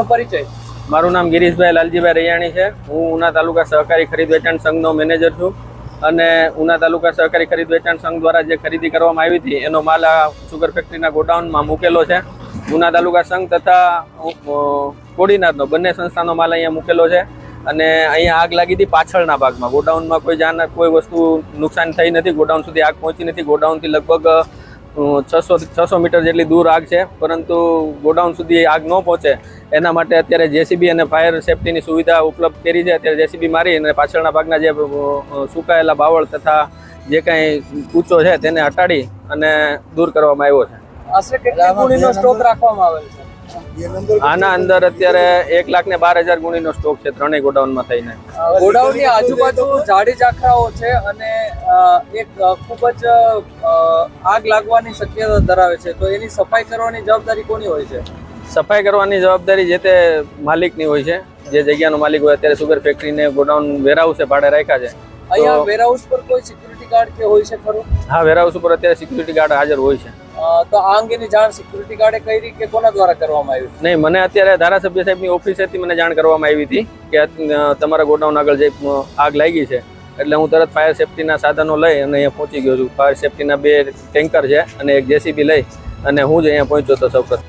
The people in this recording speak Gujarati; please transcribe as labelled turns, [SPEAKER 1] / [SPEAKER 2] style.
[SPEAKER 1] આપનો પરિચય?
[SPEAKER 2] મારું નામ ગિરીશભાઈ લાલજીભાઈ રૈયાણી છે. હું ઉના તાલુકા સહકારી ખરીદ વેચાણ સંઘનો મેનેજર છું અને ઉના તાલુકા સહકારી ખરીદ વેચાણ સંઘ દ્વારા જે ખરીદી કરવામાં આવી હતી, એનો માલ આ સુગર ફેક્ટરીના ગોડાઉનમાં મૂકેલો છે. ઉના તાલુકા સંઘ તથા કોડીનાથનો બંને સંસ્થાનો માલ અહીંયા મૂકેલો છે અને અહીંયા આગ લાગી હતી પાછળના ભાગમાં. ગોડાઉનમાં કોઈ જાન કોઈ વસ્તુ નુકસાન થઈ નથી, ગોડાઉન સુધી આગ પહોંચી નથી. ગોડાઉનથી લગભગ છસો છસો મીટર જેટલી દૂર આગ છે, પરંતુ ગોડાઉન સુધી આગ ન પહોંચે. એના માટે અત્યારે જેસીબી અને ફાયર સેફટીની સુવિધા ઉપલબ્ધ કરી છે. અત્યારે જેસીબી મારી અને પાછળના ભાગના જે સુકાયેલા બાવળ તથા જે કાંઈ કૂચો છે, તેને હટાડી અને દૂર કરવામાં આવ્યો છે.
[SPEAKER 1] છે?
[SPEAKER 2] આના અંદર અત્યારે એક લાખ ને બાર હજાર ગુણીનો સ્ટોક છે ત્રણેય ગોડાઉનમાં થઈને.
[SPEAKER 1] ગોડાઉનની આજુબાજુ ઝાડી ઝાખરાઓ છે અને એક ખૂબ જ આગ લાગવાની શક્યતા ધરાવે છે. તો એની સફાઈ કરવાની જવાબદારી કોની હોય છે?
[SPEAKER 2] સફાઈ કરવાની જવાબદારી જે તે માલિકની હોય છે. જે જગ્યાનો માલિક હોય અત્યારે સુગર ફેક્ટરીને ગોડાઉન વેરહાઉસે ભાડે રાખ્યા છે.
[SPEAKER 1] અહીંયા વેરહાઉસ પર કોઈ સિક્યુરિટી ગાર્ડ કે હોય છે ખરું?
[SPEAKER 2] હા વેરહાઉસ ઉપર અત્યારે સિક્યુરિટી ગાર્ડ હાજર હોય છે.
[SPEAKER 1] તો આ અંગેની જાણ સિક્યુરિટી ગાર્ડે કરી કે કોના દ્વારા કરવામાં આવી?
[SPEAKER 2] નહીં, મને અત્યારે ધારાસભ્ય સાહેબની ઓફિસેથી મને જાણ કરવામાં આવી હતી કે તમારા ગોડાઉન આગળ જે આગ લાગી છે. એટલે હું તરત ફાયર સેફટીના સાધનો લઈ અને અહીંયા પહોંચી ગયો છું. ફાયર સેફટીના બે ટેન્કર છે અને એક જેસીબી લઈ અને હું જ અહીંયા પહોંચ્યો હતો સૌપ્રથમ.